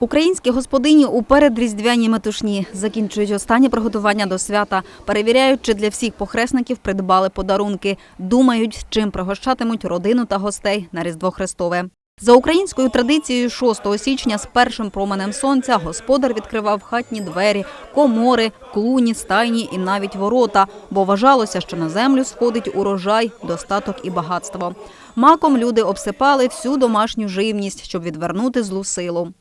Українські господині у передріздвяній метушні закінчують останні приготування до свята, перевіряють, чи для всіх похресників придбали подарунки, думають, чим пригощатимуть родину та гостей на Різдво Христове. За українською традицією, 6 січня з першим променем сонця господар відкривав хатні двері, комори, клуні, стайні і навіть ворота, бо вважалося, що на землю сходить урожай, достаток і багатство. Маком люди обсипали всю домашню живність, щоб відвернути злу силу.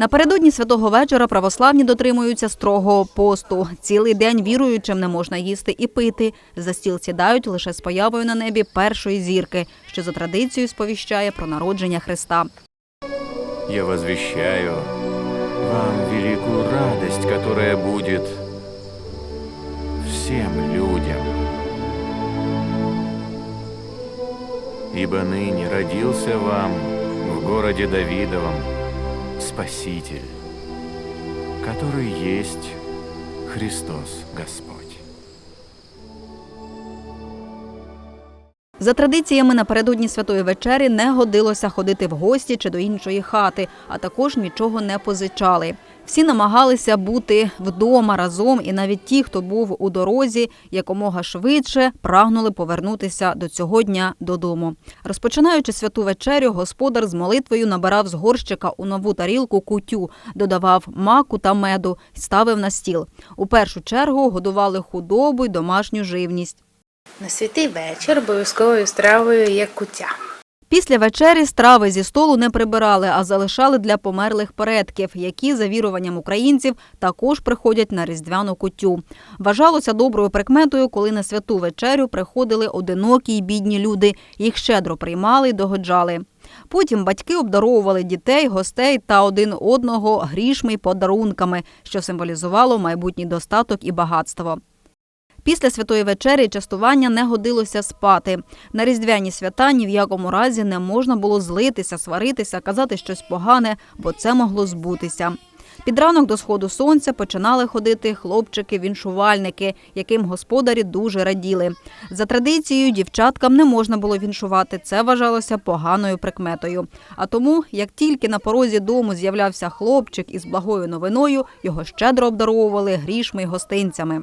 Напередодні святого вечора православні дотримуються строгого посту. Цілий день віруючим не можна їсти і пити. За стіл сідають лише з появою на небі першої зірки, що за традицією сповіщає про народження Христа. Я возвещаю вам великую радость, которая будет всем людям. Ибо ныне родился вам в городе Давидовом Спаситель, который есть Христос Господь. За традиціями напередодні святої вечері не годилося ходити в гості чи до іншої хати, а також нічого не позичали. Всі намагалися бути вдома разом, і навіть ті, хто був у дорозі, якомога швидше прагнули повернутися до цього дня додому. Розпочинаючи святу вечерю, господар з молитвою набирав з горщика у нову тарілку кутю, додавав маку та меду ставив на стіл. У першу чергу годували худобу й домашню живність. На святий вечір обов'язковою стравою є куття. Після вечері страви зі столу не прибирали, а залишали для померлих предків, які, за віруванням українців, також приходять на різдвяну кутю. Вважалося доброю прикметою, коли на святу вечерю приходили одинокі й бідні люди, їх щедро приймали й догоджали. Потім батьки обдаровували дітей, гостей та один одного грішми й подарунками, що символізувало майбутній достаток і багатство. Після святої вечері частування не годилося спати. На різдвяні свята ні в якому разі не можна було злитися, сваритися, казати щось погане, бо це могло збутися. Під ранок до сходу сонця починали ходити хлопчики-віншувальники, яким господарі дуже раділи. За традицією, дівчаткам не можна було віншувати. Це вважалося поганою прикметою. А тому, як тільки на порозі дому з'являвся хлопчик із благою новиною, його щедро обдаровували грішми й гостинцями.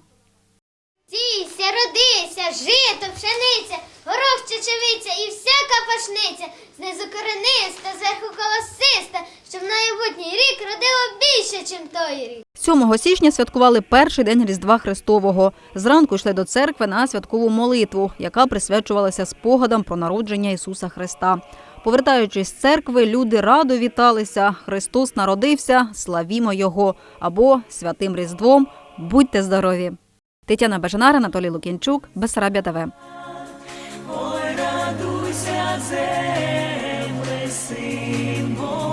Родися, жито, пшениця, горох чечевиця і всяка пашниця, знизу корениста, зверху колосиста, щоб майбутній рік родило більше, чим той рік. 7 січня святкували перший день Різдва Христового. Зранку йшли до церкви на святкову молитву, яка присвячувалася спогадам про народження Ісуса Христа. Повертаючись з церкви, люди радо віталися. Христос народився, славімо Його або святим Різдвом. Будьте здорові! Тетяна Бажанар, Анатолій Лукінчук, Бесарабія ТВ. Ой, радуйся, земле, син Божий.